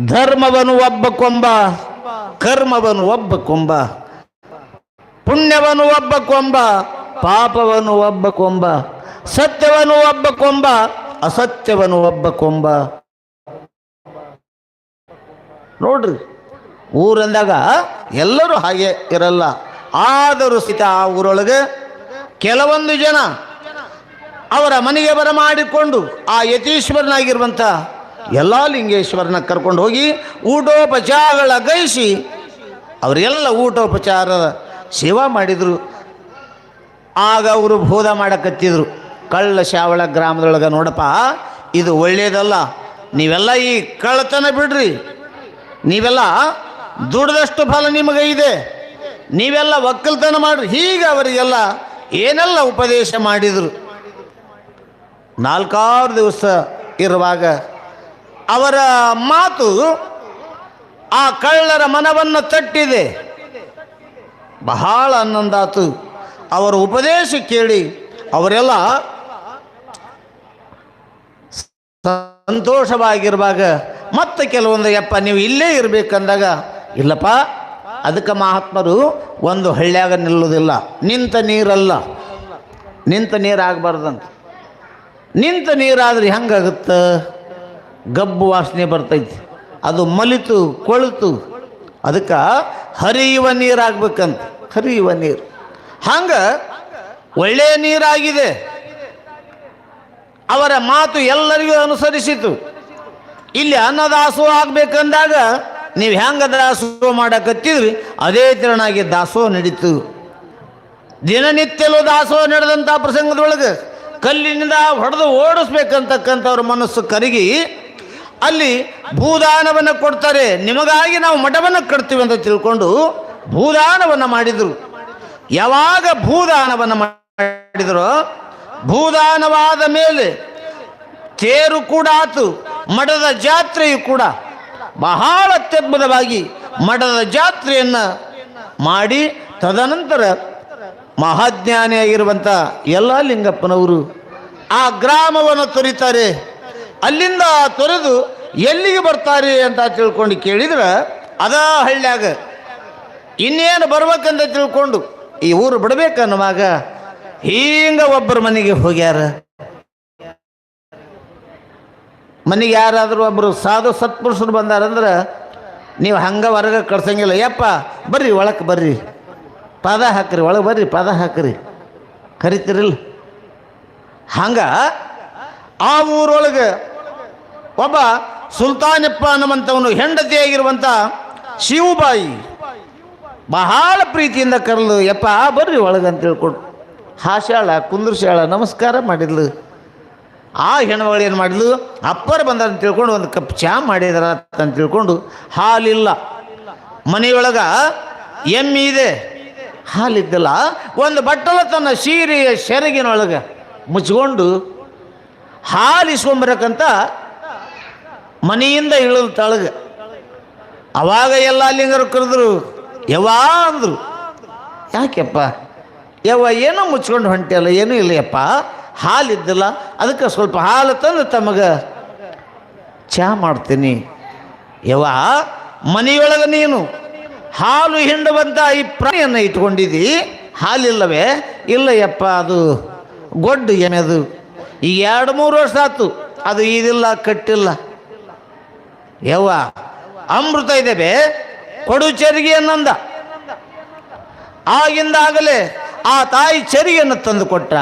ಧರ್ಮವನು ಒಬ್ಬ ಕೊಂಬ, ಕರ್ಮವನು ಒಬ್ಬ ಕೊಂಬ, ಪುಣ್ಯವನು ಒಬ್ಬ ಕೊಂಬ, ಪಾಪವನು ಒಬ್ಬ ಕೊಂಬ, ಸತ್ಯವನು ಒಬ್ಬ ಕೊಂಬ, ಅಸತ್ಯವನು ಒಬ್ಬ ಕೊಂಬ. ನೋಡ್ರಿ, ಊರಂದಾಗ ಎಲ್ಲರೂ ಹಾಗೆ ಇರಲ್ಲ. ಆದರೂ ಸಹಿತ ಆ ಊರೊಳಗೆ ಕೆಲವೊಂದು ಜನ ಅವರ ಮನೆಗೆ ಬರಮಾಡಿಕೊಂಡು ಆ ಯತೀಶ್ವರನಾಗಿರುವಂಥ ಎಲ್ಲ ಲಿಂಗೇಶ್ವರನ ಕರ್ಕೊಂಡು ಹೋಗಿ ಊಟೋಪಚಾರಗಳ ಗೈಸಿ ಅವರೆಲ್ಲ ಊಟೋಪಚಾರ ಸೇವಾ ಮಾಡಿದರು. ಆಗ ಅವರು ಭೂದ ಮಾಡಕತ್ತಿದ್ರು. ಕಳ್ಳ ಶಾವಳ ಗ್ರಾಮದೊಳಗೆ ನೋಡಪ್ಪ, ಇದು ಒಳ್ಳೆಯದಲ್ಲ ನೀವೆಲ್ಲ ಈ ಕಳ್ಳತನ ಬಿಡ್ರಿ. ನೀವೆಲ್ಲ ದುಡ್ದಷ್ಟು ಫಲ ನಿಮಗೆ ಇದೆ. ನೀವೆಲ್ಲ ಒಕ್ಕಲ್ತನ ಮಾಡ್ರಿ. ಹೀಗೆ ಅವರಿಗೆಲ್ಲ ಏನೆಲ್ಲ ಉಪದೇಶ ಮಾಡಿದರು. ನಾಲ್ಕಾರು ದಿವಸ ಇರುವಾಗ ಅವರ ಮಾತು ಆ ಕಳ್ಳರ ಮನವನ್ನು ತಟ್ಟಿದೆ. ಬಹಳ ಆನಂದಾತು. ಅವರ ಉಪದೇಶ ಕೇಳಿ, ಅವರೆಲ್ಲ ಸಂತೋಷವಾಗಿರುವಾಗ, ಮತ್ತೆ ಕೆಲವೊಂದು, ಯಪ್ಪ, ನೀವು ಇಲ್ಲೇ ಇರಬೇಕಂದಾಗ, ಇಲ್ಲಪ್ಪ, ಅದಕ್ಕೆ ಮಹಾತ್ಮರು ಒಂದು ಹಳ್ಳ್ಯಾಗ ನಿಲ್ಲುವುದಿಲ್ಲ. ನಿಂತ ನೀರಲ್ಲ. ನಿಂತ ನೀರು ಆಗಬಾರ್ದಂತ ನಿಂತ ನೀರಾದ್ರೆ ಹೆಂಗಾಗುತ್ತೆ? ಗಬ್ಬು ವಾಸನೆ ಬರ್ತೈತಿ. ಅದು ಮಲಿತು, ಕೊಳಿತು. ಅದಕ್ಕೆ ಹರಿಯುವ ನೀರಾಗಬೇಕಂತ. ಹರಿಯುವ ನೀರು. ಹಂಗೆ ಒಳ್ಳೆಯ ನೀರಾಗಿದೆ. ಅವರ ಮಾತು ಎಲ್ಲರಿಗೂ ಅನುಸರಿಸಿತು. ಇಲ್ಲಿ ಅನ್ನದಾಸೋಹ ಆಗ್ಬೇಕಂದಾಗ ನೀವು ಹೆಂಗೆ ದಾಸೋಹ ಮಾಡಕತ್ತಿದ್ರಿ? ಅದೇ ತೆರನಾಗಿ ದಾಸೋಹ ನಡೀತು. ದಿನನಿತ್ಯಲೂ ದಾಸೋಹ ನಡೆದಂಥ ಪ್ರಸಂಗದೊಳಗೆ ಕಲ್ಲಿನಿಂದ ಹೊಡೆದು ಓಡಿಸ್ಬೇಕಂತಕ್ಕಂಥವ್ರ ಮನಸ್ಸು ಕರಗಿ ಅಲ್ಲಿ ಭೂದಾನವನ್ನು ಕೊಡ್ತಾರೆ. ನಿಮಗಾಗಿ ನಾವು ಮಠವನ್ನು ಕಟ್ತೀವಿ ಅಂತ ತಿಳ್ಕೊಂಡು ಭೂದಾನವನ್ನು ಮಾಡಿದರು. ಯಾವಾಗ ಭೂದಾನವನ್ನು ಮಾಡಿದರೋ, ಭೂದಾನವಾದ ಮೇಲೆ ತೇರು ಕೂಡ ಆತು, ಮಠದ ಜಾತ್ರೆಯು ಕೂಡ. ಬಹಳ ಅತ್ಯದ್ಭುತವಾಗಿ ಮಠದ ಜಾತ್ರೆಯನ್ನು ಮಾಡಿ, ತದನಂತರ ಮಹಾಜ್ಞಾನಿಯಾಗಿರುವಂಥ ಎಲ್ಲ ಲಿಂಗಪ್ಪನವರು ಆ ಗ್ರಾಮವನ್ನು ತೊರಿತಾರೆ. ಅಲ್ಲಿಂದ ತೊರೆದು ಎಲ್ಲಿಗೆ ಬರ್ತಾರೆ ಅಂತ ತಿಳ್ಕೊಂಡು ಕೇಳಿದ್ರೆ ಅದ ಹಳ್ಳ್ಯಾಗ. ಇನ್ನೇನು ಬರ್ಬೇಕಂತ ತಿಳ್ಕೊಂಡು, ಈ ಊರು ಬಿಡ್ಬೇಕನ್ನುವಾಗ ಹೀಂಗ ಒಬ್ಬರ ಮನೆಗೆ ಹೋಗ್ಯಾರ. ಮನೆಗೆ ಯಾರಾದರೂ ಒಬ್ಬರು ಸಾಧು ಸತ್ಪುರುಷರು ಬಂದಾರಂದ್ರೆ ನೀವು ಹಂಗೆ ಹೊರಗೆ ಕಳ್ಸಂಗಿಲ್ಲ. ಯಪ್ಪ, ಬರ್ರಿ ಒಳಕ್ಕೆ ಬರ್ರಿ. ಪದ ಹಾಕ್ರಿ, ಒಳಗೆ ಬರ್ರಿ, ಪದ ಹಾಕ್ರಿ. ಕರಿತಿರಿಲ್ಲ. ಹಂಗ ಆ ಊರೊಳಗೆ ಒಬ್ಬ ಸುಲ್ತಾನಪ್ಪ ಅನ್ನುವಂಥವನು ಹೆಂಡತಿಯಾಗಿರುವಂಥ ಶಿವಬಾಯಿ. ಬಹಳ ಪ್ರೀತಿಯಿಂದ ಕರೆದು, ಯಪ್ಪ, ಬರ್ರಿ ಒಳಗೆ ಅಂತ ಹಾಶಾಳ ಕುಂದ್ರಸ್ಯಾಳ, ನಮಸ್ಕಾರ ಮಾಡಿದ್ಲು. ಆ ಹೆಣ್ಮಗಳು ಏನು ಮಾಡಿದ್ಲು? ಅಪ್ಪರು ಅಂತ ತಿಳ್ಕೊಂಡು ಒಂದು ಕಪ್ ಚಹಾ ಮಾಡಿದಾರ ಅಂತ ತಿಳ್ಕೊಂಡು ಹಾಲಿಲ್ಲ. ಮನೆಯೊಳಗೆ ಎಮ್ಮಿ ಇದೆ. ಹಾಲಿದ್ದಲ್ಲ, ಒಂದು ಬಟ್ಟಲ ತನ್ನ ಸೀರೆಯ ಸೆರಗಿನೊಳಗೆ ಮುಚ್ಕೊಂಡು ಹಾಲು ಇಸ್ಕೊಂಬರಕ್ಕಂತ ಮನೆಯಿಂದ ಇಳಿದ ತಳಗ. ಅವಾಗ ಎಲ್ಲ ಲಿಂಗರು ಕರೆದ್ರು, ಯವ್ವಾ ಅಂದರು. ಯಾಕೆಪ್ಪ? ಯವ್ವ, ಏನೋ ಮುಚ್ಕೊಂಡು ಹೊಂಟಿಯಲ್ಲ ಏನೂ ಇಲ್ಲಯಪ್ಪ. ಹಾಲಿದ್ದಿಲ್ಲ ಅದಕ್ಕೆ ಸ್ವಲ್ಪ ಹಾಲು ತಂದು ತಮಗೆ. ಚಹಾ ಮಾಡ್ತೀನಿ. ಯವ್ವ, ಮನೆಯೊಳಗೆ ನೀನು ಹಾಲು ಹಿಂಡುವಂಥ ಈ ಪ್ರಾಣಿಯನ್ನು ಇಟ್ಕೊಂಡಿದ್ದಿ ಹಾಲಿಲ್ಲವೇ? ಇಲ್ಲ ಯಪ್ಪ ಅದು ಗೊಡ್ಡು ಏನದು ಈಗ ಎರಡು ಮೂರು ವರ್ಷ ಆಯ್ತು ಅದು ಇದಿಲ್ಲ ಕಟ್ಟಿಲ್ಲ. ಯವ್ವ, ಅಮೃತ ಇದ್ದೇವೆ ಕೊಡು ಚರಿಗೆ ಅನ್ನಂದ. ಆಗಿಂದಾಗಲೇ ಆ ತಾಯಿ ಚರಿಗೆಯನ್ನು ತಂದು ಕೊಟ್ಟ.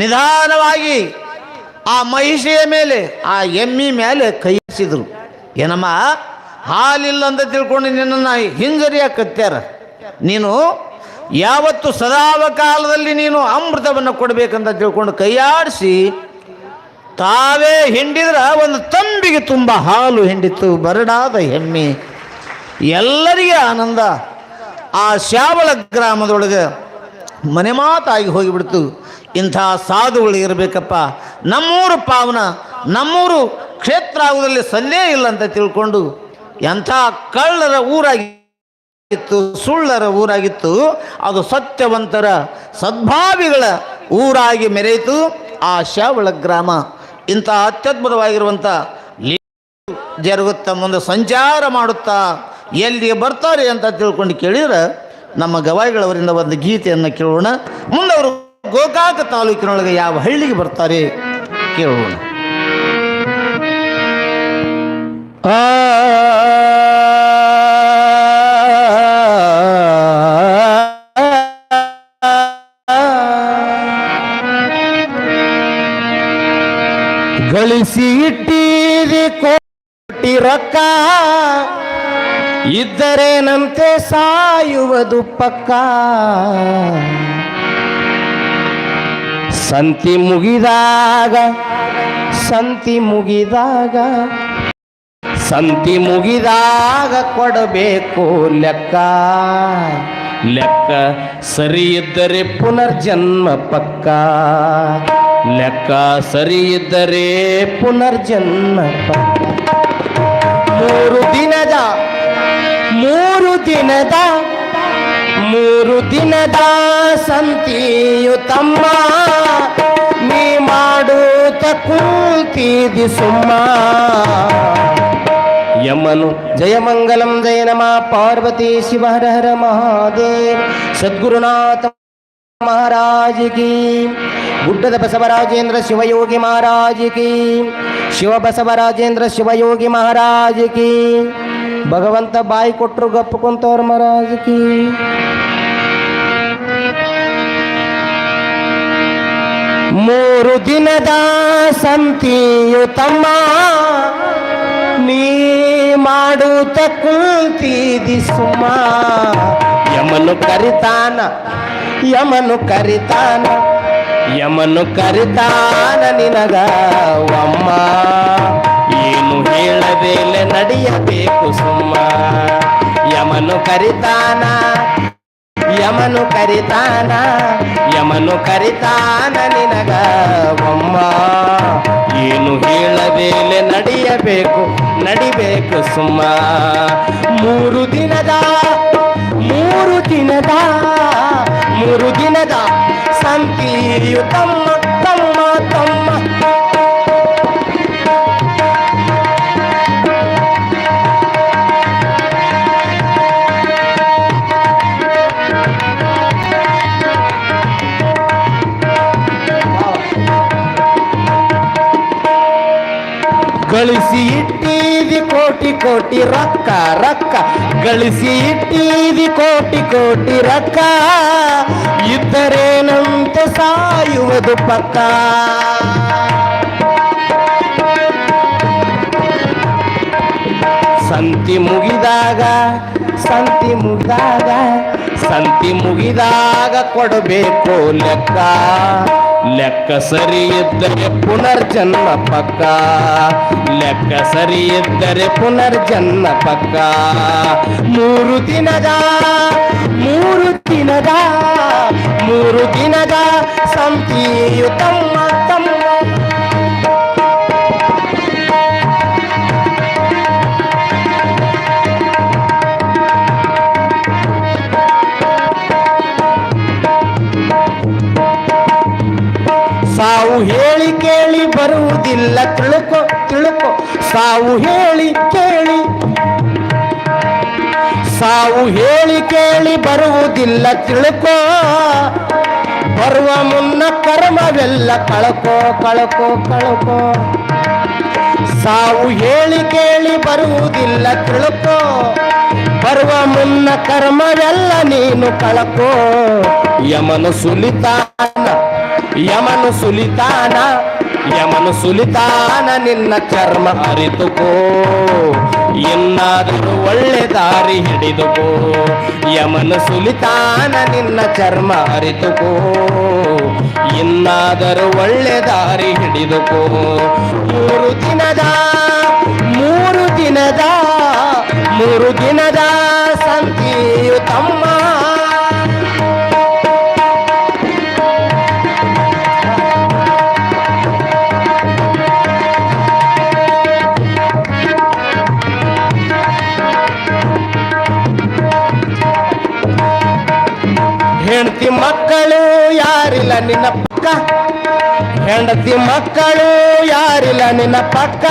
ನಿಧಾನವಾಗಿ ಆ ಮಹಿಷಿಯ ಮೇಲೆ, ಆ ಎಮ್ಮಿ ಮೇಲೆ ಕೈಸಿದ್ರು ಏನಮ್ಮ ಹಾಲಿಲ್ಲ ಅಂತ ತಿಳ್ಕೊಂಡು ನಿನ್ನನ್ನು ಹಿಂಜರಿಯಾಕತ್ಯಾರ ನೀನು ಯಾವತ್ತು ಸದಾವ ಕಾಲದಲ್ಲಿ ನೀನು ಅಮೃತವನ್ನು ಕೊಡಬೇಕಂತ ತಿಳ್ಕೊಂಡು ಕೈಯಾಡಿಸಿ ತಾವೇ ಹಿಂಡಿದ್ರೆ ಒಂದು ತಂಬಿಗೆ ತುಂಬ ಹಾಲು ಹಿಂಡಿತು ಬರಡಾದ ಹೆಮ್ಮೆ ಎಲ್ಲರಿಗೆ ಆನಂದ. ಆ ಶ್ಯಾವಳ ಗ್ರಾಮದೊಳಗೆ ಮನೆ ಮಾತಾಗಿ ಹೋಗಿಬಿಡ್ತು. ಇಂಥ ಸಾಧುಗಳು ಇರಬೇಕಪ್ಪ. ನಮ್ಮೂರು ಪಾವನ, ನಮ್ಮೂರು ಕ್ಷೇತ್ರ ಆಗುವುದರಲ್ಲಿ ಸಂದೇಹ ಇಲ್ಲ ಅಂತ ತಿಳ್ಕೊಂಡು ಎಂಥ ಕಳ್ಳರ ಊರಾಗಿತ್ತು, ಸುಳ್ಳರ ಊರಾಗಿತ್ತು, ಅದು ಸತ್ಯವಂತರ ಸದ್ಭಾವಿಗಳ ಊರಾಗಿ ಮೆರೆಯಿತು. ಆ ಶ್ಯಾವಳ ಗ್ರಾಮ. ಇಂಥ ಅತ್ಯದ್ಭುತವಾಗಿರುವಂಥ ಲೀ ಜರುಗುತ್ತಾ ಮುಂದೆ ಸಂಚಾರ ಮಾಡುತ್ತಾ ಎಲ್ಲಿಗೆ ಬರ್ತಾರೆ ಅಂತ ತಿಳ್ಕೊಂಡು ಕೇಳಿದ್ರೆ ನಮ್ಮ ಗವಾಯಿಗಳವರಿಂದ ಒಂದು ಗೀತೆಯನ್ನು ಕೇಳೋಣ. ಮುಂದೆ ಅವರು ಗೋಕಾಕ ತಾಲೂಕಿನೊಳಗೆ ಯಾವ ಹಳ್ಳಿಗೆ ಬರ್ತಾರೆ ಕೇಳೋಣ. ಆ ಗಳಿಸಿ ಇಟ್ಟಿರಿ ಕೋಟಿ ರೊಕ್ಕ ಇದ್ದರೇನಂತೆ ಸಾಯುವುದು ಪಕ್ಕ. ಸಂತಿ ಮುಗಿದಾಗ ಸಂತಿ ಮುಗಿದಾಗ ಸಂತಿ ಮುಗಿದಾಗ ಕೊಡಬೇಕು ಲೆಕ್ಕ. ಲೆಕ್ಕ ಸರಿ ಇದ್ದರೆ ಪುನರ್ಜನ್ಮ ಪಕ್ಕ. ಲೆಕ್ಕ ಸರಿ ಇದ್ದರೆ ಪುನರ್ಜನ್ಮ ಮೂರು ದಿನದ ಮೂರು ದಿನದ ಮೂರು ದಿನದ ಸಂತಿಯು ತಮ್ಮ. ನೀ ಮಾಡುತ್ತ ಕೂತಿದಿ ಸುಮ್ಮ. ಯಮನು ಜಯಮಂಗಲಂ ಜಯ ನಮ ಪಾರ್ವತಿ ಶಿವಹರಹರ ಹರ ಹರ ಮಹಾದೇವ್. ಸದ್ಗುರುನಾಥ ಮಹಾರಾಜ್ ಕಿ ಗುಡ್ಡದ ಬಸವರಾಜೇಂದ್ರ ಶಿವಯೋಗಿ ಮಹಾರಾಜ ಕಿ ಶಿವ ಬಸವರಾಜೇಂದ್ರ ಶಿವಯೋಗಿ ಮಹಾರಾಜ ಕಿ ಭಗವಂತ ಬಾಯಿ ಕೊಟ್ಟರು ಗಪ್ಪು ಕುಂತವ್ರ ಮಹಾರಾಜ ಕಿ ಮೂರು ದಿನದ ಸಂತಿಯು ತಮ್ಮ ನೀ ಮಾಡುತ್ತ ಕುಂತಿದಿ ಸುಮ್ಮ. ಯಮನು ಕರಿತಾನ ಯಮನು ಕರಿತಾನ ಯಮನು ಕರಿತಾನ ನಿನಗ ಅಮ್ಮ ಏನು ಹೇಳದೇಲೆ ನಡೆಯಬೇಕು ಸುಮ್ಮ. ಯಮನು ಕರಿತಾನ ಯಮನು ಕರಿತಾನ ಯಮನು ಕರಿತಾನ ನಿನಗ ಬೊಮ್ಮ ಏನು ಹೇಳಬೇಲೆ ನಡೆಯಬೇಕು, ನಡಿಬೇಕು ಸುಮ್ಮ. ಮೂರು ದಿನದ ಮೂರು ದಿನದ ಮೂರು ದಿನದ ಸಂತಿಯು ತಮ್ಮ ತಮ್ಮ ತಮ್ಮ. ಕೋಟಿ ರಕ್ಕ, ರೊಕ್ಕ ಗಳಿಸಿ ಇಟ್ಟಿದಿ ಕೋಟಿ ಕೋಟಿ ರೊಕ್ಕ. ಇದ್ದರೇನಂತೆ ಸಾಯುವುದು ಪಕ್ಕ. ಸಂತಿ ಮುಗಿದಾಗ ಸಂತಿ ಮುಗಿದಾಗ ಸಂತಿ ಮುಗಿದಾಗ ಕೊಡಬೇಕು ಲೆಕ್ಕ. ಲೆಕ್ಕ ಸರಿ ಇದ್ದರೆ ಪುನರ್ಜನ್ಮ ಪಕ್ಕ. ಲೆಕ್ಕ ಸರಿ ಇದ್ದರೆ ಪುನರ್ಜನ್ಮ ಪಕ್ಕ. ಮೂರು ದಿನದ ಮೂರು ದಿನದ ಮೂರು ದಿನದ ಸಂತಿಯು ಸಾವು ಹೇಳಿ ಕೇಳಿ. ಸಾವು ಹೇಳಿ ಕೇಳಿ ಬರುವುದಿಲ್ಲ ತಿಳ್ಕೋ. ಬರುವ ಮುನ್ನ ಕರ್ಮವೆಲ್ಲ ಕಳಕೋ ಕಳಕೋ ಕಳಕೋ. ಸಾವು ಹೇಳಿ ಕೇಳಿ ಬರುವುದಿಲ್ಲ ತಿಳ್ಕೋ. ಬರುವ ಮುನ್ನ ಕರ್ಮವೆಲ್ಲ ನೀನು ಕಳಕೋ. ಯಮನು ಸುಲಿತಾನ ಯಮನು ಸುಲಿತಾನ. ಯಮನು ಸುಲಿತಾನ ನಿನ್ನ ಚರ್ಮ ಅರಿತುಕೋ. ಇನ್ನಾದರೂ ಒಳ್ಳೆ ದಾರಿ ಹಿಡಿದುಕೋ. ಯಮನು ಸುಲಿತಾನ ನಿನ್ನ ಚರ್ಮ ಅರಿತುಕೋ. ಇನ್ನಾದರೂ ಒಳ್ಳೆ ದಾರಿ ಹಿಡಿದುಕೋ. ಮೂರು ದಿನದ ಮೂರು ದಿನದ ಮೂರು ದಿನದ ಸಂತಿಯು ತಮ್ಮ ಯಾರಿಲ್ಲ ನಿನ್ನ ಪಕ್ಕ ಹೆಂಡತಿ ಮಕ್ಕಳು ಯಾರಿಲ್ಲ ನಿನ್ನ ಪಕ್ಕ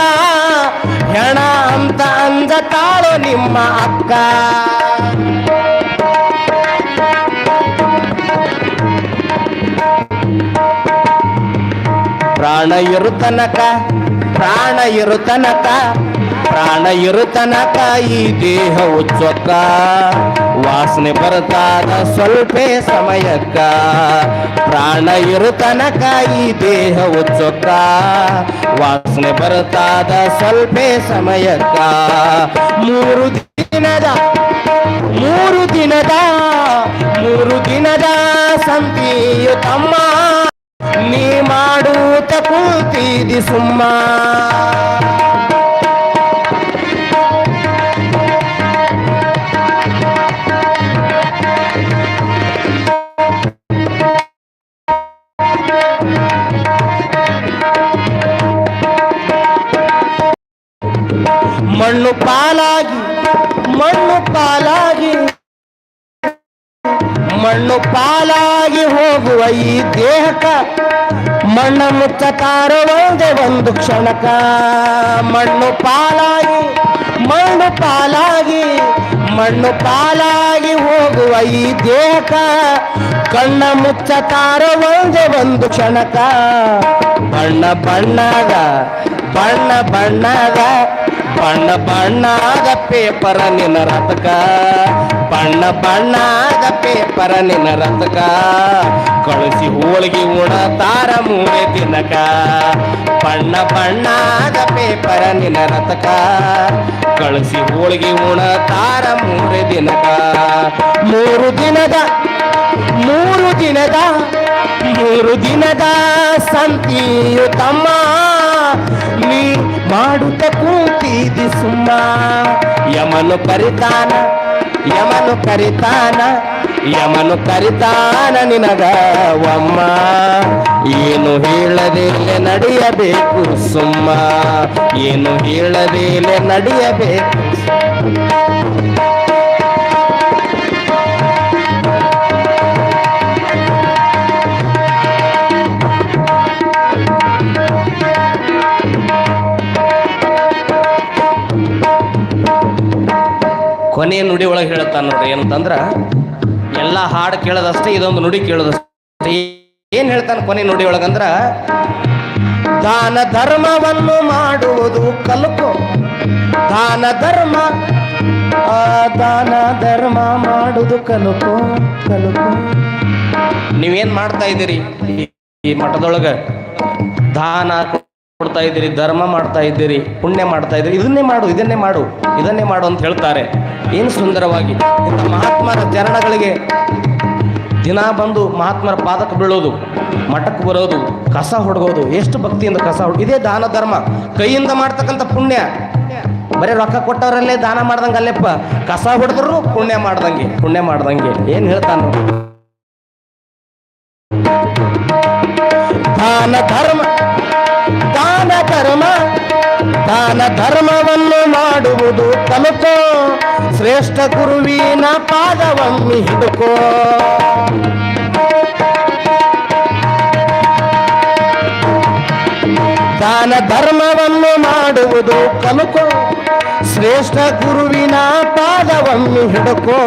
ಹೆಣ ಅಂತ ಅಂಜತಾಳು ನಿಮ್ಮ ಅಕ್ಕ ಪ್ರಾಣ ಇರು ತನಕ ಪ್ರಾಣ ಇರು ತನಕ ಪ್ರಾಣ ಇರು ತನಕ ಈ ದೇಹ ಉಚ್ಚೊಕ್ಕ ವಾಸನೆ ಬರ್ತಾದ ಸ್ವಲ್ಪ ಸಮಯಕ್ಕ ಪ್ರಾಣ ಇರು ತನಕ ಈ ದೇಹ ಉಚ್ಚೊಕ್ಕ ವಾಸನೆ ಬರ್ತಾದ ಸ್ವಲ್ಪ ಸಮಯಕ್ಕ ಮೂರು ದಿನದ ಮೂರು ದಿನದ ಮೂರು ದಿನದ ಸಂತಿಯು ತಮ್ಮ ನೀ ಮಾಡೂತ ಕೂತಿದಿ ಸುಮ್ಮ ಮಣ್ಣು ಪಾಲಾಗಿ ಮಣ್ಣು ಪಾಲಾಗಿ ಮಣ್ಣು ಪಾಲಾಗಿ ಹೋಗುವ ಈ ದೇಹಕ ಮಣ್ಣ ಮುಚ್ಚತಾರ ಒಂದೇ ಒಂದು ಕ್ಷಣಕ. ಮಣ್ಣು ಪಾಲಾಗಿ ಮಣ್ಣು ಪಾಲಾಗಿ ಮಣ್ಣು ಪಾಲಾಗಿ ಹೋಗುವ ಈ ದೇಹಕ ಕಣ್ಣ ಮುಚ್ಚತಾರ ಒಂದೇ ಒಂದು ಕ್ಷಣಕ. ಬಣ್ಣ ಬಣ್ಣದ ಬಣ್ಣ ಬಣ್ಣದ ಬಣ್ಣ ಬಣ್ಣದ ಪೇಪರ ನಿನ್ನ ರಥಕ. ಬಣ್ಣ ಬಣ್ಣದ ಪೇಪರ ನಿನ್ನ ರಥಕ. ಕಳಿಸಿ ಹೋಳಿಗೆ ಉಣ, ತಾರ ಮೂರೆ ದಿನಕ ಬಣ್ಣ ಬಣ್ಣದ ಪೇಪರ ನಿನ್ನ ರಥಕ. ಕಳಿಸಿ ಹೋಳಿಗೆ ಉಣ, ತಾರ ಮೂರೆ ದಿನಕ ಮೂರು ದಿನದ ಮೂರು ದಿನದ ಮೂರು ದಿನದ ಸಂತಿಯು ತಮ್ಮ ನೀ ಮಾಡುತ್ತ ಕೂತಿದಿ ಸುಮ್ಮ. ಯಮನು ಕರಿತಾನ ಯಮನು ಕರಿತಾನ ಯಮನು ಕರಿತಾನ ನಿನಗ ಒಮ್ಮ. ಏನು ಹೇಳದೇಲೆ ನಡೆಯಬೇಕು ಸುಮ್ಮ. ಏನು ಹೇಳದೇಲೆ ನಡೆಯಬೇಕು. ಕೊನೆಯ ನುಡಿ ಒಳಗೆ ಹೇಳುತ್ತಾನ ನೋಡ್ರಿ, ಏನಂತಂದ್ರ, ಎಲ್ಲ ಹಾಡು ಕೇಳೋದಷ್ಟೇ, ಇದೊಂದು ನುಡಿ ಕೇಳೋದಷ್ಟೇ. ಏನ್ ಹೇಳ್ತಾನೆ ಕೊನೆ ನುಡಿ ಒಳಗಂದ್ರ ದಾನ ಧರ್ಮವನ್ನು ಮಾಡುವುದು ಕಲ್ಕೋ. ದಾನ ಧರ್ಮ ದಾನ ಧರ್ಮ ಮಾಡುವುದು ಕಲುಕೋ ಕಲುಕೋ. ನೀವೇನ್ ಮಾಡ್ತಾ ಇದ್ದೀರಿ ಈ ಮಠದೊಳಗ? ದಾನ ಕೊಡ್ತಾ ಇದ್ದೀರಿ, ಧರ್ಮ ಮಾಡ್ತಾ ಇದ್ದೀರಿ, ಪುಣ್ಯ ಮಾಡ್ತಾ ಇದ್ದೀರಿ, ಇದನ್ನೇ ಮಾಡು ಇದನ್ನೇ ಮಾಡು ಇದನ್ನೇ ಮಾಡು ಅಂತ ಹೇಳ್ತಾರೆ. ಏನು ಸುಂದರವಾಗಿ ಮಹಾತ್ಮರ ಚರಣಗಳಿಗೆ ದಿನ ಬಂದು ಮಹಾತ್ಮರ ಪಾದಕ್ಕೆ ಬೀಳೋದು, ಮಠಕ್ಕೆ ಬರೋದು, ಕಸ ಹೊಡ್ಗೋದು, ಎಷ್ಟು ಭಕ್ತಿಯಿಂದ ಕಸ ಹೊಡ್, ಇದೇ ದಾನ ಧರ್ಮ, ಕೈಯಿಂದ ಮಾಡ್ತಕ್ಕಂಥ ಪುಣ್ಯ. ಬರೀ ರೊಕ್ಕ ಕೊಟ್ಟವರಲ್ಲೇ ದಾನ ಮಾಡ್ದಂಗೆ ಅಲ್ಲೇಪ್ಪ, ಕಸ ಹೊಡೆದ್ರು ಪುಣ್ಯ ಮಾಡ್ದಂಗೆ ಪುಣ್ಯ ಮಾಡ್ದಂಗೆ. ಏನು ಹೇಳ್ತಾನು ದಾನ ಧರ್ಮ ದಾನ ಧರ್ಮವನ್ನು ಮಾಡುವುದು ಕಲಿತೋ ಶ್ರೇಷ್ಠ ಗುರುವಿನ ಪಾದವನ್ನು ಹಿಡುಕೋ. ದಾನ ಧರ್ಮವನ್ನು ಮಾಡುವುದು ಕಲುಕೋ ಶ್ರೇಷ್ಠ ಗುರುವಿನ ಪಾದವನ್ನು ಹಿಡುಕೋ.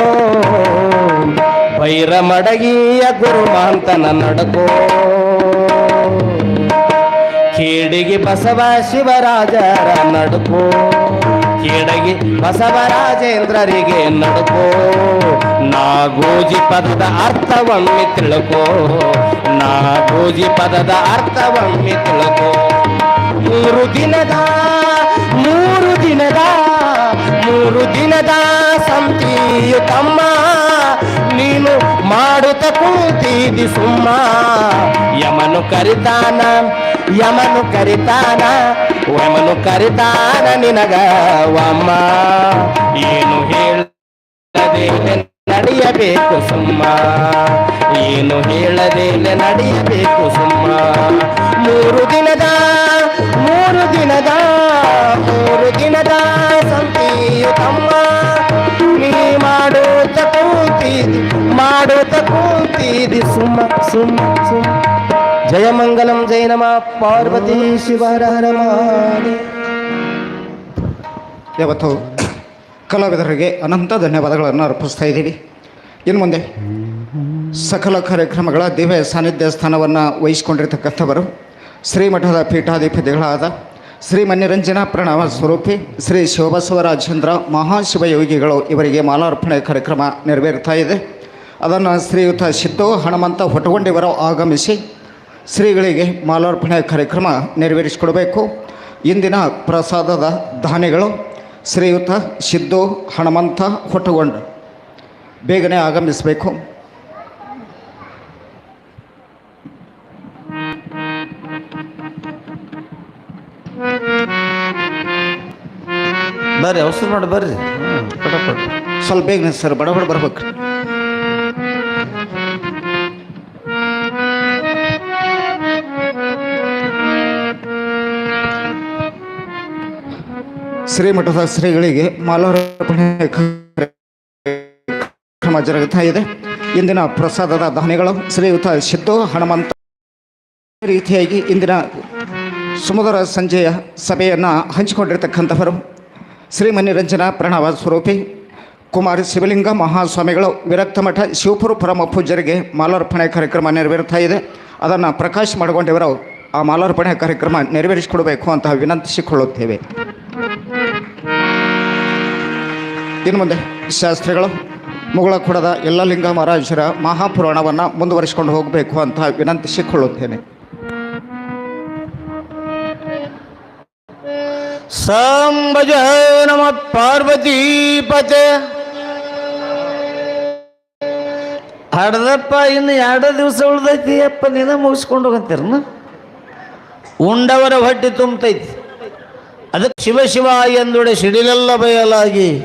ವೈರ ಮಡಗಿಯ ಗುರುಮಾಂತನ ನಡಕೋ. ಕೇಡಿಗೆ ಬಸವ ಶಿವರಾಜರ ನಡುಕೋ. ಕೇಡಗಿ ಬಸವರಾಜೇಂದ್ರರಿಗೆ ನಡುಕೋ. ನಾಗೋಜಿ ಪದದ ಅರ್ಥವನ್ನು ತಿಳುಕೋ. ನಾಗೋಜಿ ಪದದ ಅರ್ಥವನ್ನು ತಿಳುಕೋ. ಮೂರು ದಿನದ ಮೂರು ದಿನದ ಮೂರು ದಿನದ ಸಂತಿಯು ತಮ್ಮ. ನೀನು ಮಾಡುತ್ತ ಕೂತಿದಿ ಸುಮ್ಮ. ಯಮನು ಕರಿತಾನ ಯಮನು ಕರಿತಾನ ಯಮನು ಕರಿತಾನ ನಿನಗ ವಮ್ಮ. ಏನು ಹೇಳದೆ ನಡೆಯಬೇಕು ಸುಮ್ಮ. ಏನು ಹೇಳದೆ ನಡೆಯಬೇಕು ಸುಮ್ಮ. ಮೂರು ದಿನದ ಮೂರು ದಿನದ ಮೂರು ದಿನದ ಸಂತಿಯು ತಮ್ಮ. ನೀ ಮಾಡುತ್ತ ಮಾಡುತ್ತ ಕೂತಿದಿ ಸುಮ್ಮ ಸುಮ್ಮ ಸುಮ್ಮ. ಜಯ ಮಂಗಲಂ, ಜಯ ನಮ. ಪಾರ್ವತಿ ಶಿವರ ಯಾವತ್ತು ಕಲಾವಿದರಿಗೆ ಅನಂತ ಧನ್ಯವಾದಗಳನ್ನು ಅರ್ಪಿಸ್ತಾ ಇದ್ದೀವಿ. ಇನ್ನು ಮುಂದೆ ಸಕಲ ಕಾರ್ಯಕ್ರಮಗಳ ದಿವ್ಯ ಸಾನ್ನಿಧ್ಯ ಸ್ಥಾನವನ್ನು ವಹಿಸಿಕೊಂಡಿರ್ತಕ್ಕಂಥವರು ಶ್ರೀಮಠದ ಪೀಠಾಧಿಪತಿಗಳಾದ ಶ್ರೀ ಮನ್ಯರಂಜನಾ ಪ್ರಣವ ಸ್ವರೂಪಿ, ಶ್ರೀ ಶಿವಬಸವರಾಜೇಂದ್ರ ಮಹಾಶಿವಯೋಗಿಗಳು ಇವರಿಗೆ ಮಾಲಾರ್ಪಣೆ ಕಾರ್ಯಕ್ರಮ ನೆರವೇರ್ತಾ ಇದೆ. ಅದನ್ನು ಶ್ರೀಯುತ ಸಿದ್ದು ಹನುಮಂತ ಹೊಟ್ಟಗೊಂಡಿವರು ಆಗಮಿಸಿ ಶ್ರೀಗಳಿಗೆ ಮಾಲಾರ್ಪಣೆ ಕಾರ್ಯಕ್ರಮ ನೆರವೇರಿಸಿಕೊಡಬೇಕು. ಇಂದಿನ ಪ್ರಸಾದದ ಧಾನ್ಯಗಳು ಶ್ರೀಯುತ ಸಿದ್ದು ಹನುಮಂತ ಹೊಟ್ಟುಗೊಂಡು ಬೇಗನೆ ಆಗಮಿಸಬೇಕು. ಬರ್ರಿ ಅವಸರ ಮಾಡಿ ಬರ್ರಿ. ಸ್ವಲ್ಪ ಬೇಗನೆ ಸರ್ ಬಡಬಡ ಬಡ ಬರ್ಬೇಕು ಶ್ರೀಮಠದ ಶ್ರೀಗಳಿಗೆ ಮಾಲಾರ್ಪಣೆ ಕಾರ್ಯಕ್ರಮ ಜರುಗುತ್ತಾ ಇದೆ. ಇಂದಿನ ಪ್ರಸಾದದ ದಾನಿಗಳು ಶ್ರೀಯುತ ಸಿದ್ದು ಹನುಮಂತ ರೀತಿಯಾಗಿ ಇಂದಿನ ಸುಮಧುರ ಸಂಜೆಯ ಸಭೆಯನ್ನು ಹಂಚಿಕೊಂಡಿರ್ತಕ್ಕಂಥವರು ಶ್ರೀ ಮನಿರಂಜನಾ ಪ್ರಣವ ಸ್ವರೂಪಿ, ಕುಮಾರ ಶಿವಲಿಂಗ ಮಹಾಸ್ವಾಮಿಗಳು ವಿರಕ್ತಮಠ ಶಿವಪುರ ಪರಮ ಪೂಜರಿಗೆ ಮಾಲಾರ್ಪಣೆ ಕಾರ್ಯಕ್ರಮ ನೆರವೇರುತ್ತಾ ಇದೆ. ಅದನ್ನು ಪ್ರಕಾಶ್ ಮಾಡಿಕೊಂಡಿವರು ಆ ಮಾಲಾರ್ಪಣೆ ಕಾರ್ಯಕ್ರಮ ನೆರವೇರಿಸಿಕೊಡಬೇಕು ಅಂತ ವಿನಂತಿಸಿಕೊಳ್ಳುತ್ತೇವೆ. ಇನ್ನು ಮುಂದೆ ಶಾಸ್ತ್ರಿಗಳು ಕೂಡದ ಎಲ್ಲ ಲಿಂಗ ಮಹಾರಾಜರ ಮಹಾಪುರಾಣವನ್ನು ಮುಂದುವರಿಸಿಕೊಂಡು ಹೋಗಬೇಕು ಅಂತ ವಿನಂತಿಸಿಕೊಳ್ಳುತ್ತೇನೆ. ಸಾಂಬಜ ನಮ ಪಾರ್ವತೀಪತೆ ಹಡದಪ್ಪ, ಇನ್ನು ಎರಡು ದಿವಸ ಉಳ್ದೈತಿ, ಅಪ್ಪ, ನೀನ ಮುಗಿಸ್ಕೊಂಡು ಹೋಗಂತೀರನ? ಉಂಡವರ ಹೊಟ್ಟೆ ತುಂಬತೈತಿ. ಅದಕ್ಕೆ ಶಿವ ಶಿವ ಎಂದೊಡೆ ಸಿಡಿಲೆಲ್ಲ ಬಯಲಾಗಿ.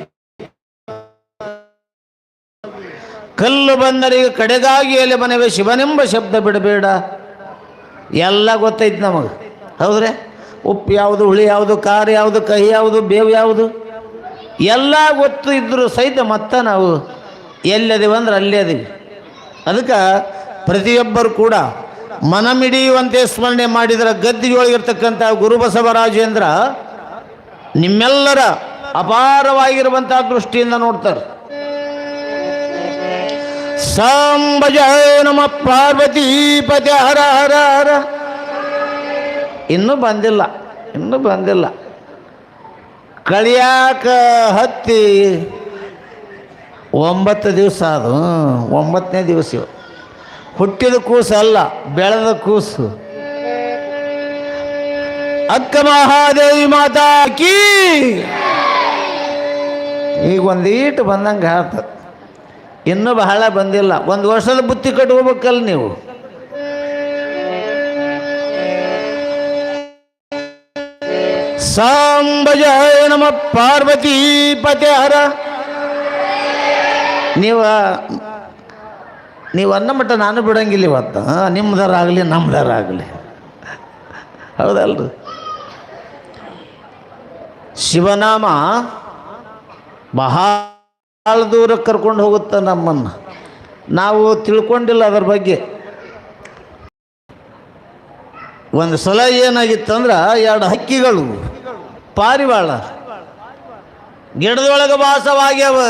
ಕಲ್ಲು ಬಂದರಿಗೆ ಕಡೆಗಾಗಿ ಎಲೆ ಮನೆಗೆ ಶಿವನೆಂಬ ಶಬ್ದ ಬಿಡಬೇಡ. ಎಲ್ಲ ಗೊತ್ತೈತೆ ನಮಗೆ. ಹೌದ್ರೆ? ಉಪ್ಪು ಯಾವುದು, ಹುಳಿ ಯಾವುದು, ಖಾರ ಯಾವುದು, ಕಹಿ ಯಾವುದು, ಬೇವು ಯಾವುದು? ಎಲ್ಲ ಗೊತ್ತು ಇದ್ದರೂ ಸಹಿತ ಮತ್ತೆ ನಾವು ಎಲ್ಲದೀವಿ ಅಂದ್ರೆ ಅಲ್ಲೇ ಅದೀವಿ ಅದಕ್ಕೆ ಪ್ರತಿಯೊಬ್ಬರು ಕೂಡ ಮನಮಿಡಿಯುವಂತೆ ಸ್ಮರಣೆ ಮಾಡಿದರೆ ಗದ್ದಿಗೆ ಒಳಗಿರ್ತಕ್ಕಂಥ ಬಸವರಾಜೇಂದ್ರ ನಿಮ್ಮೆಲ್ಲರ ಅಪಾರವಾಗಿರುವಂತಹ ದೃಷ್ಟಿಯಿಂದ ನೋಡ್ತಾರೆ. ಸಾಂಬಜ ನಮ ಪಾರ್ವತೀಪತಿ ಹರ ಹರ ಹರ. ಇನ್ನೂ ಬಂದಿಲ್ಲ ಇನ್ನೂ ಬಂದಿಲ್ಲ. ಕಳಿಯಾಕ ಹತ್ತಿ ಒಂಬತ್ತು ದಿವಸ ಅದು ಒಂಬತ್ತನೇ ದಿವಸ. ಹುಟ್ಟಿದ ಕೂಸು ಅಲ್ಲ, ಬೆಳೆದ ಕೂಸು. ಅಕ್ಕ ಮಹಾದೇವಿ ಮಾತಾ ಕೀ. ಈಗ ಒಂದೀಟು ಬಂದಂಗೆ ಆತ ಇನ್ನೂ ಬಹಳ ಬಂದಿಲ್ಲ. ಒಂದು ವರ್ಷದ ಬುತ್ತಿ ಕಟ್ಕೋಬೇಕಲ್ಲ ನೀವು. ಸಾಂಬಜ ನಮ ಪಾರ್ವತಿ ಪತೆ ಹರ ನೀವು ನೀವು ಅನ್ನ ಮಟ್ಟ ನಾನು ಬಿಡಂಗಿಲ್ಲ ಇವತ್ತು. ನಿಮ್ಮದಾರ ಆಗಲಿ ನಮ್ಮದಾರ ನಮ್ದರಾಗಲಿ. ಹೌದಲ್ರಿ? ಶಿವನಾಮ ಬಹಳ ದೂರ ಕರ್ಕೊಂಡು ಹೋಗುತ್ತೆ ನಮ್ಮನ್ನು. ನಾವು ತಿಳ್ಕೊಂಡಿಲ್ಲ ಅದ್ರ ಬಗ್ಗೆ. ಒಂದು ಸಲ ಏನಾಗಿತ್ತಂದ್ರೆ ಎರಡು ಹಕ್ಕಿಗಳು ಪಾರಿವಾಳ. ಗಿಡದೊಳಗೆ ವಾಸವಾಗ್ಯವ.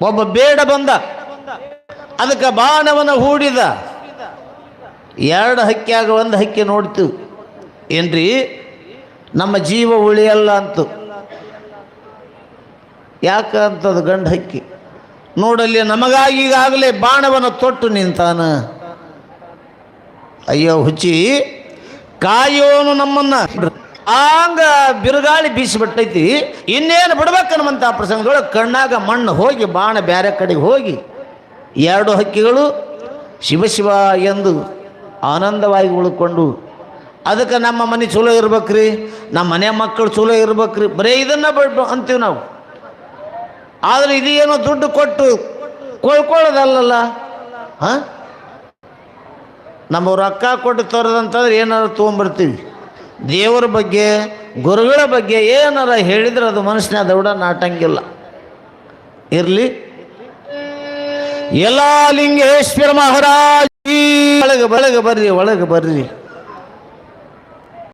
ಒಬ್ಬ ಬೇಡ ಬಂದ. ಅದಕ್ಕೆ ಬಾಣವನ್ನು ಹೂಡಿದ. ಎರಡು ಹಕ್ಕಿಯಾಗ ಒಂದು ಹಕ್ಕಿ ನೋಡ್ತು ಏನ್ರಿ? ನಮ್ಮ ಜೀವ ಉಳಿಯಲ್ಲ ಅಂತು. ಯಾಕಂತದು ಗಂಡು ಹಕ್ಕಿ. ನೋಡಲ್ಲಿ ನಮಗಾಗಿ ಈಗಾಗಲೇ ಬಾಣವನ್ನು ತೊಟ್ಟು ನಿಂತಾನ. ಅಯ್ಯೋ ಹುಚ್ಚಿ, ಕಾಯೋನು ನಮ್ಮನ್ನ. ಆಂಗ ಬಿರುಗಾಳಿ ಬೀಸಿಬಿಟ್ಟೈತಿ. ಇನ್ನೇನು ಬಿಡ್ಬೇಕನ್ನುವಂಥ ಪ್ರಸಂಗದೊಳಗೆ ಕಣ್ಣಾಗ ಮಣ್ಣು ಹೋಗಿ, ಬಾಣ ಬೇರೆ ಕಡೆಗೆ ಹೋಗಿ, ಎರಡು ಹಕ್ಕಿಗಳು ಶಿವಶಿವ ಶಿವ ಎಂದು ಆನಂದವಾಗಿ ಉಳ್ಕೊಂಡು ಅದಕ್ಕೆ ನಮ್ಮ ಮನೆ ಚಲೋ ಇರ್ಬೇಕ್ರಿ, ನಮ್ಮ ಮನೆ ಮಕ್ಕಳು ಚಲೋ ಇರ್ಬೇಕ್ರಿ. ಬರೀ ಇದನ್ನ ಬಿಟ್ಟು ಅಂತೀವಿ ನಾವು. ಆದರೆ ಇದೇನೋ ದುಡ್ಡು ಕೊಟ್ಟು ಕೊಳ್ಕೊಳ್ಳೋದಲ್ಲಲ್ಲ ಹಾಂ? ನಮ್ಮ ರೊಕ್ಕ ಕೊಟ್ಟು ತರೋದಂತಂದ್ರೆ ಏನಾರು ತೊಗೊಂಬರ್ತೀವಿ. ದೇವರ ಬಗ್ಗೆ, ಗುರುಗಳ ಬಗ್ಗೆ ಏನಾರ ಹೇಳಿದ್ರೆ ಅದು ಮನುಷ್ಯನ ದೌಡ ನಾಟಂಗಿಲ್ಲ. ಇರಲಿ? ಎಲ್ಲ ಲಿಂಗೇಶ್ವರ ಮಹಾರಾಜ್ ಒಳಗೆ ಒಳಗೆ ಬರ್ರಿ ಒಳಗೆ ಬರ್ರಿ.